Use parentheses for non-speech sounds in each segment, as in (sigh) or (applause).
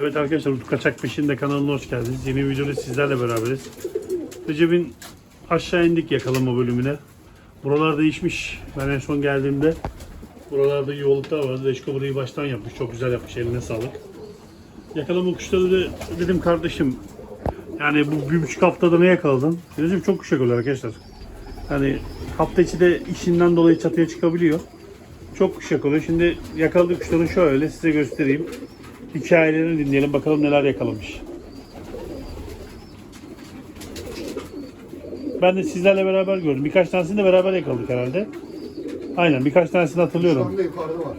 Evet arkadaşlar Utku Kaçak Peşinde kanalına hoş geldiniz. Yeni bir videoda sizlerle beraberiz. Recep'in aşağı indik yakalama bölümüne. Buralar değişmiş. Ben en son geldiğimde buralarda yoğunluklar vardı. Reşko burayı baştan yapmış. Çok güzel yapmış. Eline sağlık. Yakalama kuşları da dedim kardeşim yani bu bir buçuk haftada ne yakaladın? Recep çok kuş yakalıyor arkadaşlar. Yani hafta içi de işinden dolayı çatıya çıkabiliyor. Çok kuş yakalıyor. Şimdi yakaladığı kuşları şöyle size göstereyim. Hikayelerini dinleyelim bakalım neler yakalamış. Ben de sizlerle beraber gördüm. Birkaç tanesini de beraber yakaladık herhalde. Aynen birkaç tanesini Şu hatırlıyorum. anda yukarıda var.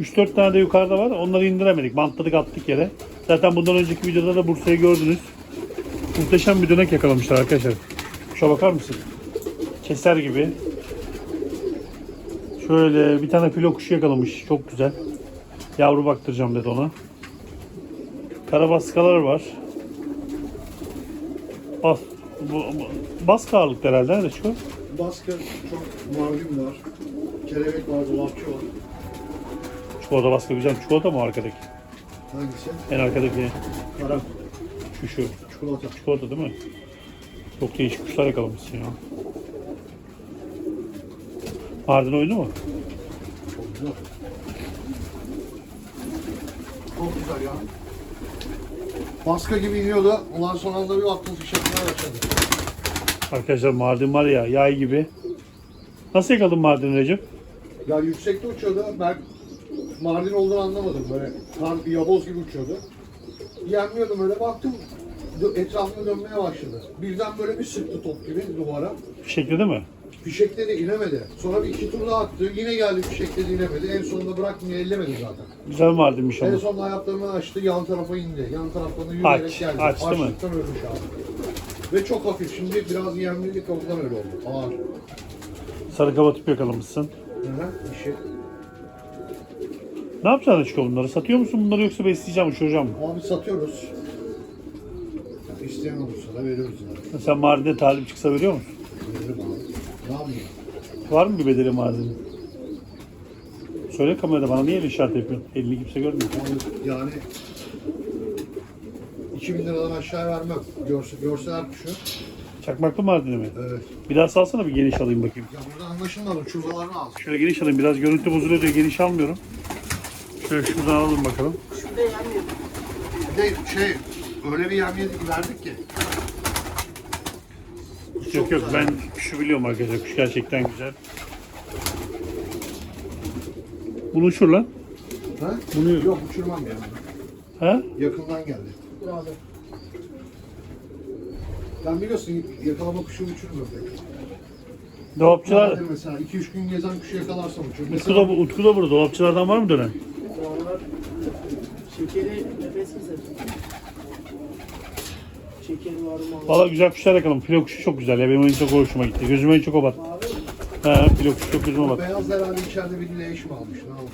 3-4 tane de yukarıda var. Onları indiremedik. Bantladık attık yere. Zaten bundan önceki videoda da Bursa'yı gördünüz. Muhteşem bir dönek yakalamışlar arkadaşlar. Şuna bakar mısın? Keser gibi. Şöyle bir tane filo kuşu yakalamış. Çok güzel. Yavru baktıracağım dedi ona. Karabaskalar var. Bas, bu, bu- baskı ağırlıkta herhalde. Nerede şu? Baskı çok mavim var. Kelebek var, dolapçı var. Çikolata baskı güzel. Çikolata mı arkadaki? Hangisi? En arkadaki Kara, şu şu. çikolata. Çikolata değil mi? Çok değişik kuşlar yakalamışsın ya. Mardin oyunu mu? Çok güzel. Çok güzel ya. Baska gibi iniyordu. Ondan sonra anda bir baktım fişekler başladı. Arkadaşlar Mardin var ya yay gibi. Nasıl yakaladın Mardin'i Recep? Ya yüksekte uçuyordu. Ben Mardin olduğunu anlamadım. Böyle kar, yaboz gibi uçuyordu. Yenmiyordum öyle baktım. Etrafına dönmeye başladı. Birden böyle bir sıktı top gibi duvara. Fişekledi mi? Fişekledi inemedi. Sonra bir iki tur daha attı. Yine geldi fişekledi inemedi. En sonunda bıraktım ellemedi zaten. Güzel Mardin'miş En ama. sonunda ayaklarını açtı, yan tarafa indi. Yan taraftan yürüyerek Aç, geldi. açtı mı? Açlıktan ölmüş abi. Ve çok hafif. Şimdi biraz yemlilik kapıdan öyle oldu. Ağır. Sarı kaba tip yakalamışsın. Hı hı. Şey. Ne yapacaksın Açık bunları? Satıyor musun bunları yoksa besleyeceğim, uçuracağım mı? Abi satıyoruz. Yani isteyen olursa da veriyoruz yani. Sen Mardin'e talip çıksa veriyor musun? Veririm? Var mı bir bedeli Mardin'in? Söyle kamerada bana niye el işaret yapıyorsun? Elini kimse görmüyor. Yani 2000 liradan aşağı vermem. Görse, görseler kuşu. Çakmaklı Mardin'i mi? Evet. Bir daha salsana bir geniş alayım bakayım. Ya burada anlaşılmadı. Uçurmalarını al. Şöyle geniş alayım. Biraz görüntü bozuluyor diye geniş almıyorum. Şöyle şuradan alalım bakalım. Bir de şey öyle bir yem yedik verdik ki. Kuş Yok yok güzel. ben kuşu biliyorum arkadaşlar. Kuş gerçekten güzel. Bunu uçur lan. Ha? Bunu Yok uçurmam yani. Ha? Yakından geldi. Ben biliyorsun yakalama kuşu uçurmuyorum pek. Dolapçılar. Mesela 2-3 gün gezen kuşu yakalarsam uçurum. Utku da, Utku da burada. Dolapçılardan var mı dönen? Şekeri nefes keser. Şekeri var mı? Valla güzel kuşlar yakalım. Filo kuşu çok güzel ya. Benim en çok hoşuma gitti. Gözüme en çok o battı. He, filo kuşu çok gözüme battı. Beyaz herhalde içeride bir leş mi almış ne almış?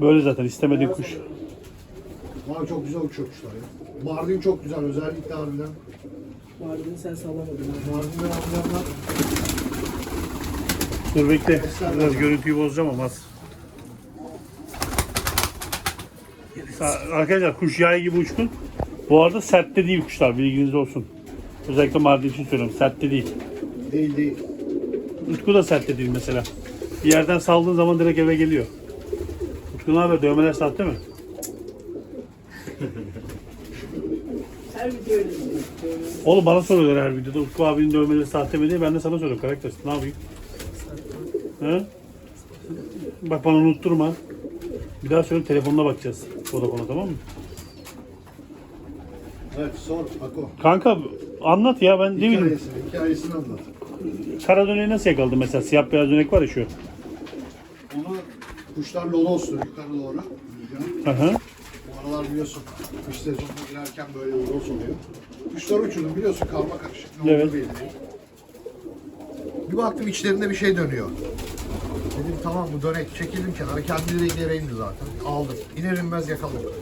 Böyle zaten istemediğin kuş. Abi çok güzel uçuyor kuşlar ya. Mardin çok güzel özellikle harbiden. Mardin'i sen sallamadın. Mardin'den alacağımlar Dur bekle. Biraz görüntüyü bozacağım ama az. Arkadaşlar kuş yay gibi uçkun. Bu arada sertte değil kuşlar bilginiz olsun. Özellikle Mardin için söylüyorum. Sertte değil. değil değil. Utku da sertte değil mesela. Bir yerden saldığın zaman direkt eve geliyor. Utku ne haber? Dövmeler sahte mi? Her video öyle diyor. Böyle Oğlum bana soruyorlar her videoda. Utku abinin dövmeleri sahte mi diye. Ben de sana soruyorum karakter. Ne yapayım? He? Bak bana unutturma. Bir daha söyle telefonuna bakacağız. Vodafone'a tamam mı? Evet sor Ako. Kanka anlat ya ben değil miyim? Hikayesini, hikayesini anlat. Kara döneği nasıl yakaladın mesela? Siyah beyaz dönek var ya şu. Onu kuşlar loloslu yukarı doğru. Hı hı. Bu aralar biliyorsun kış sezonuna girerken böyle lolos oluyor. Kuşlar uçurdum biliyorsun karma karışık. Ne Evet. belli değil. Bir baktım içlerinde bir şey dönüyor. Dedim tamam bu dönek. Çekildim kenara. Kendi de yere indi zaten. Aldım. İner inmez yakaladım.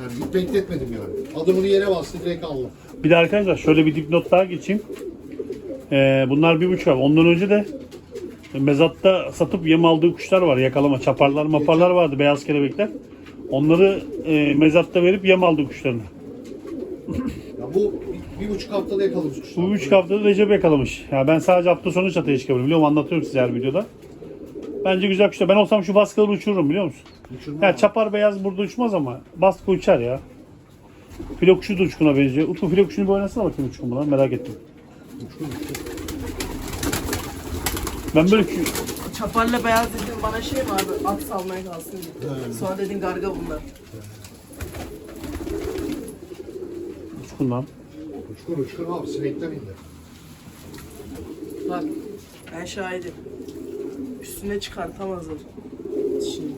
Yani hiç bekletmedim yani. Adımını yere bastı direkt aldım. Bir de arkadaşlar şöyle bir dipnot daha geçeyim. Ee, bunlar bir buçuk abi. Ondan önce de mezatta satıp yem aldığı kuşlar var. Yakalama çaparlar maparlar vardı. Beyaz kelebekler. Onları e, mezatta verip yem aldı kuşlarını. Ya bu bir, bir buçuk haftada yakalamış kuşlar. Bu üç haftada Recep yakalamış. Ya ben sadece hafta sonu çatıya çıkabiliyorum. Biliyorum anlatıyorum size her videoda. Bence güzel kuşlar. Ben olsam şu baskıları uçururum biliyor musun? Uçurma Ya çapar beyaz burada uçmaz ama baskı uçar ya. Filo kuşu da uçkuna benziyor. Utku filo kuşunu bir oynasana bakayım uçkun buna merak ettim. Ben böyle kü- Çaparla beyaz dedin bana şey mi abi? At salmaya kalsın gibi. Sonra dedin garga bunlar. uçkundan. Uçkur uçkur abi sinekten indi. Bak ben şahidim. Üstüne çıkartamazlar. Şimdi.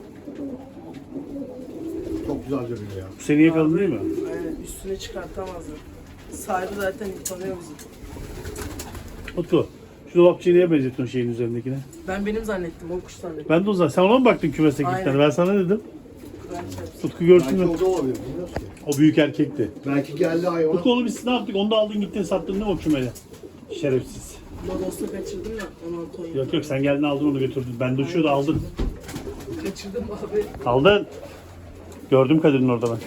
Çok güzel dönüyor ya. Bu seni yakaladı değil mi? Aynen üstüne çıkartamazlar. Sahibi zaten tanıyor bizi. Utku. Şu dolapçıyı neye benzetiyorsun şeyin üzerindekine? Ben benim zannettim o kuş zannettim. Ben de o zaman. Sen ona mı baktın kümeste Aynen. Ben sana dedim. Ben şey yaptım. Utku görsün Belki mü? o da olabilir bilmiyoruz ki. O büyük erkekti. Belki geldi hayvan. Utku onu biz ne yaptık? Onu da aldın gittin sattın değil mi o kümeli? Şerefsiz. Lodos'la kaçırdım ya 16 oyun. Yok yok sen geldin aldın onu götürdün. Ben de uçuyordu aldın. Kaçırdım abi. Aldın. Gördüm Kadir'in orada ben.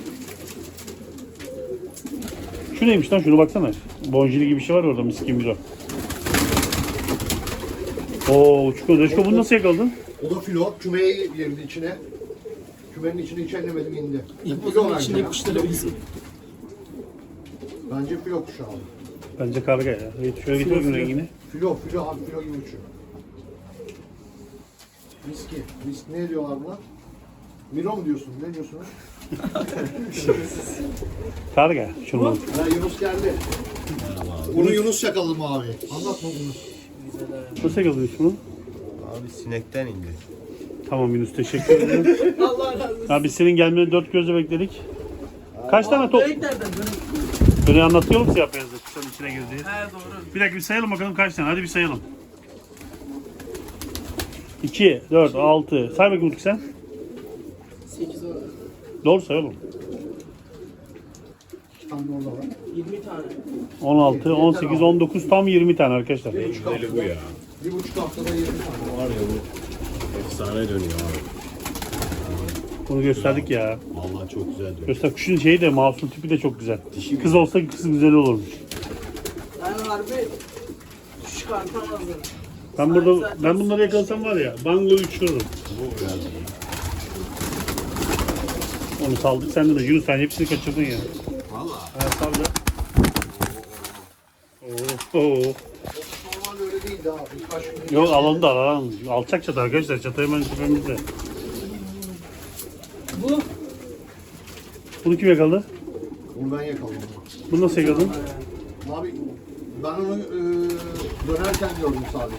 Şu neymiş lan? Şunu baksana. Bonjili gibi bir şey var orada mis gibi bir o. Oo Uçko, Reşko bunu nasıl yakaladın? O da filo. Kümeye girdi içine. Kümenin içine hiç ellemedim indi. İlk o zaman içinde ya. kuşları bilsin. Bence filo kuşu abi. Bence karga ya. Şöyle getir bakayım rengini. Filo filo abi filo gibi uçuyor. Miski. Misk ne diyorlar buna? Miro mu diyorsun? Ne diyorsunuz? (laughs) Karga. Şunu. Ha, Yunus geldi. Bunu Yunus yakaladı mı abi? Anlatma Yunus. Nasıl yakaladın şunu? Abi sinekten indi. Tamam Yunus teşekkür ederim. (laughs) Allah razı olsun. ya biz senin gelmeni dört gözle bekledik. Kaç tane top? Börek nereden? Böyle anlatıyorum size yapıyoruz da kuşların içine girdiği. He doğru. Bir dakika bir sayalım bakalım kaç tane. Hadi bir sayalım. 2, 4, 6. Say bakayım Utku sen. 8 10. Doğru say oğlum. Tane orada var. 20 tane. 16, 18, 19 tam 20 tane arkadaşlar. Bir buçuk Güzeli bu ya. bir buçuk haftada 20 tane. Var ya bu. Efsane dönüyor abi. Bunu gösterdik ya. Vallahi çok güzel dönüyor. Göster kuşun şeyi de masum tipi de çok güzel. Dişi Kız olsa kız güzel olurmuş. Ben harbi çıkartamazdım. Ben burada ben bunları yakalasam var ya bango uçururum. Bu iyi. Onu saldık sende de Yunus sen hepsini kaçırdın ya. Valla. Evet. Oo, oo. Normal öyle değildi abi. Birkaç gün Yok alalım da alalım. Alçak çatı arkadaşlar. Çatı hemen tepemizde. Bunu kim yakaladı? Bunu ben yakaladım. Bunu nasıl yakaladın? Abi ben onu e, dönerken gördüm sadece.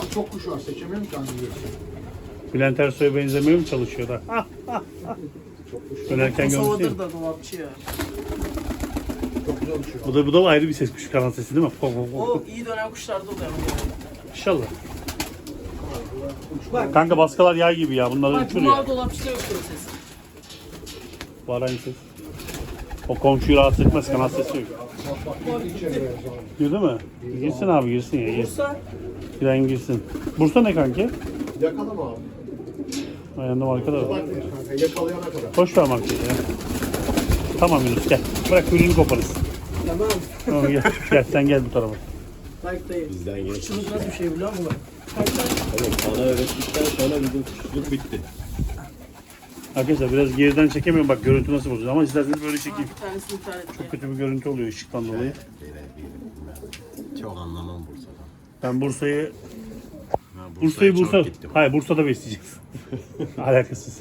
Abi çok kuş var seçemiyorum hangi birisi. Bülent Ersoy'a benzemeye mi çalışıyor da? Ah, Dönerken Kosova'dır görmüşsün. da dolapçı ya. Çok güzel uçuyor. Bu da, bu da ayrı bir ses kuşu kanat sesi değil mi? Kok, kok, kok. O iyi dönen kuşlarda oluyor. İnşallah. Bak, Kanka baskalar yay gibi ya. Bunları bak bu uçuruyor. mavi dolapçıda yok o ses. Var aynı ses. O komşuyu rahatsız etmez. Kanat sesi yok. Bak bak girdi mi? Girsin abi girsin ya. Girsin. Bursa Giren girsin. Bursa ne kanki? Yakalama abi. Ayağında marka da var. Kanka yakalayana kadar. Boş ver markayı ya. Tamam Yunus gel. Bırak kuyruğunu koparız. tamam. Tamam gel. Gel sen gel bu tarafa. Bak dayı. Bizden geç. Kuşçuluk nasıl bir şey biliyor musun? Bak bak. Oğlum bana öğrettikten sonra bizim kuşluk bitti. Arkadaşlar biraz geriden çekemiyorum. Bak görüntü nasıl bozuyor. Ama isterseniz böyle çekeyim. Bir tanesini iptal et. Kötü bir görüntü oluyor ışıktan dolayı. Böyle bir Çok anlamam Bursa'dan. Ben Bursa'yı Ha, Bursa'yı çok Bursa gittim. Hayır Bursa'da besleyeceğiz. (laughs) Alakasız.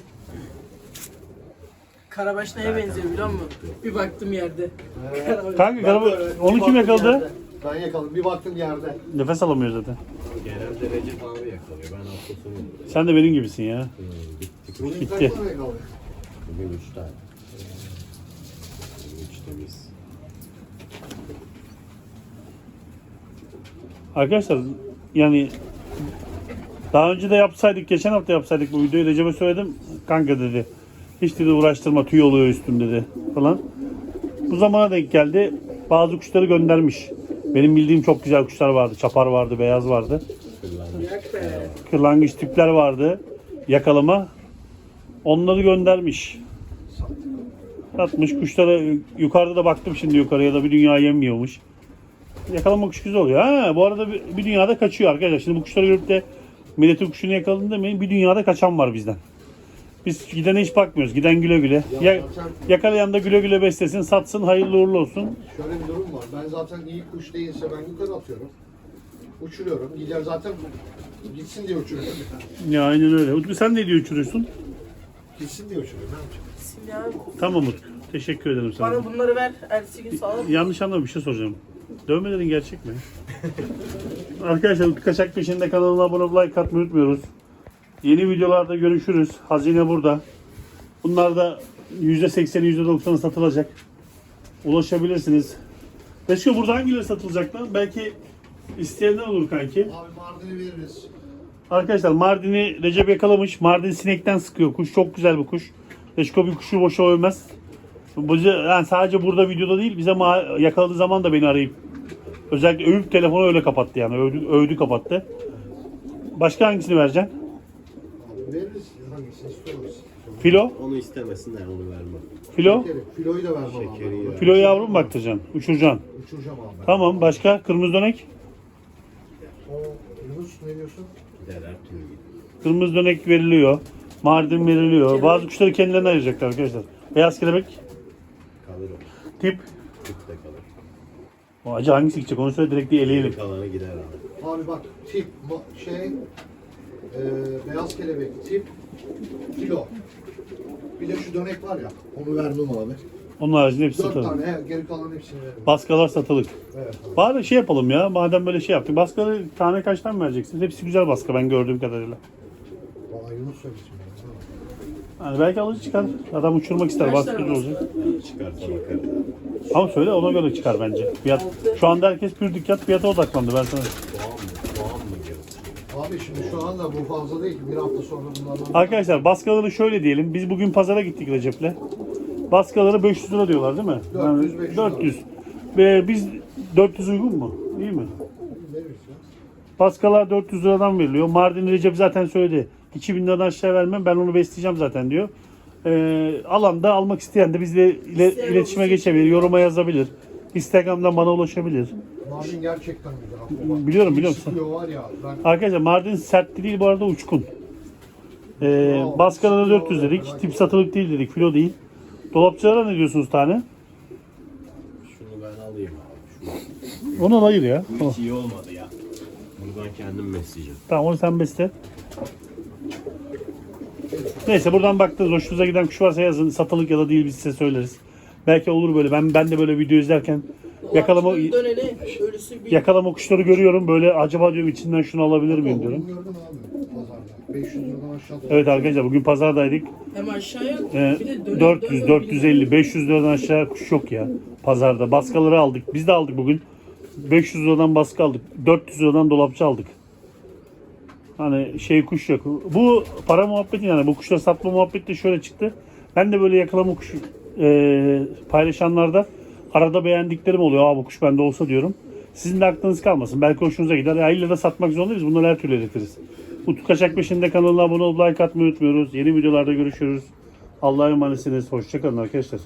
Karabaş neye benziyor biliyor musun? Bir baktım yerde. Karabaş. Kanka öyle. onu kim yakaladı? yerde. Ben yakaladım. Bir baktım yerde. Nefes alamıyor zaten. Genelde Recep abi yakalıyor. Ben hafta sonu Sen de benim gibisin ya. Bugün Yakaladı? Bugün üç tane. Bugün üç temiz. Arkadaşlar yani daha önce de yapsaydık, geçen hafta yapsaydık bu videoyu Recep'e söyledim. Kanka dedi. Hiç dedi uğraştırma tüy oluyor üstüm dedi falan. Bu zamana denk geldi. Bazı kuşları göndermiş. Benim bildiğim çok güzel kuşlar vardı. Çapar vardı, beyaz vardı. Kırlangıç tipler vardı. Yakalama. Onları göndermiş. Atmış kuşlara yukarıda da baktım şimdi yukarıya da bir dünya yem yiyormuş. Yakalama kuş güzel oluyor. Ha bu arada bir, bir dünyada kaçıyor arkadaşlar. Şimdi bu kuşları görüp de milletin kuşunu yakaladın demeyin. Bir dünyada kaçan var bizden. Biz gidene hiç bakmıyoruz. Giden güle güle. Ya, yakalayan da güle güle beslesin, satsın, hayırlı uğurlu olsun. Şöyle bir durum var. Ben zaten iyi kuş değilse ben yukarı atıyorum. Uçuruyorum. Gider zaten gitsin diye uçuruyorum. Ya aynen öyle. Utku sen ne diyor uçuruyorsun? Gitsin diye uçuruyorum. Ne yapacağım? Simya Tamam Utku. Teşekkür ederim sana. bana bunları ver. Ertesi gün sağlık. Yanlış anlama bir şey soracağım. Dövmelerin gerçek mi? (laughs) Arkadaşlar Utku Kaçak Peşinde kanalına abone olup like atmayı unutmuyoruz. Yeni videolarda görüşürüz. Hazine burada. Bunlar da %80'i %90'ı satılacak. Ulaşabilirsiniz. Beşko burada hangileri satılacak lan? Belki isteyenler olur kanki. Abi Mardin'i veririz. Arkadaşlar Mardin'i Recep yakalamış. Mardin sinekten sıkıyor kuş. Çok güzel bir kuş. Reşko bir kuşu boşa övmez. Bu yani sadece burada videoda değil bize yakaladığı zaman da beni arayıp özellikle övüp telefonu öyle kapattı yani övdü, övdü kapattı. Başka hangisini vereceksin? Veririz. Hangisini istiyoruz? Filo? Onu istemesinler onu vermem. Filo? Şekeri. Filoyu da vermem Şekeri abi. ya. Filo yavru mu baktıracaksın? Uçuracaksın. Uçuracağım abi. Tamam başka? Kırmızı dönek? O Yunus ne diyorsun? Kırmızı dönek veriliyor. Mardin veriliyor. Bazı kuşları kendilerine ayıracaklar arkadaşlar. Beyaz kelebek Kalır o. tip. Tüpte kalır. O acı hangisi gidecek onu söyle direkt bir eleyelim. Kalanı gider abi. Abi bak tip şey e, beyaz kelebek tip kilo. Bir de şu dönek var ya onu vermem abi. Onun haricinde hepsi Dört satılır. tane he, geri kalan hepsini veririm. Baskalar satılık. Evet. abi. Bari şey yapalım ya. Madem böyle şey yaptık. Baskaları tane kaçtan vereceksiniz? Hepsi güzel baska ben gördüğüm kadarıyla. Valla Yunus söylesin. Yani belki alıcı çıkar. Adam uçurmak ister. Kaç Baskıcı olacak. Çıkarsa bakarız. Ama söyle ona göre çıkar bence. Fiyat. Şu anda herkes pür dikkat fiyata odaklandı. Ben sana. Abi şimdi şu anda bu fazla değil. Bir hafta sonra bunlardan... Arkadaşlar baskaları şöyle diyelim. Biz bugün pazara gittik Recep'le. Baskaları 500 lira diyorlar değil mi? 400, 500 400. Ve biz 400 uygun mu? İyi mi? Baskalar 400 liradan veriliyor. Mardin Recep zaten söyledi. 2000 liradan aşağı vermem ben onu besleyeceğim zaten diyor. Ee, alanda almak isteyen de bizle ile, iletişime geçebilir, yoruma yazabilir. Instagram'dan bana ulaşabilir. Mardin gerçekten güzel. Biliyorum, biliyorum. Ya. Ben Arkadaşlar Mardin sert değil bu arada uçkun. Ee, sıkıyor 400 ya, dedik. Tip satılık değil dedik. Filo değil. Dolapçılara ne diyorsunuz tane? Şunu ben alayım abi. Onu hayır ya. Bu hiç iyi olmadı ya. Bunu ben kendim besleyeceğim. Tamam onu sen besle. Neyse buradan baktınız hoşunuza giden kuş varsa yazın. Satılık ya da değil biz size söyleriz. Belki olur böyle. Ben ben de böyle video izlerken yakalama Dolapçının döneni ölüsü bir yakalama kuşları görüyorum. Böyle acaba diyorum içinden şunu alabilir miyim diyorum. Onu gördüm abi pazarda. 500 liradan aşağı Evet arkadaşlar bugün pazardaydık. hem aşağıya Ee, bir de dönen 400, dönüyor, 450, 500 liradan aşağı kuş yok ya pazarda. Baskaları aldık. Biz de aldık bugün. 500 liradan baskı aldık. 400 liradan dolapçı aldık. Hani şey kuş yok. Bu para muhabbeti yani bu kuşları satma muhabbeti de şöyle çıktı. Ben de böyle yakalama kuşu e, paylaşanlarda arada beğendiklerim oluyor. Aa bu kuş bende olsa diyorum. Sizin de aklınız kalmasın. Belki hoşunuza gider. Ya illa da satmak zorundayız. Bunları her türlü iletiriz. Utku Kaçak Peşinde kanalına abone olup like atmayı unutmuyoruz. Yeni videolarda görüşürüz. Allah'a emanetsiniz. Hoşçakalın arkadaşlar.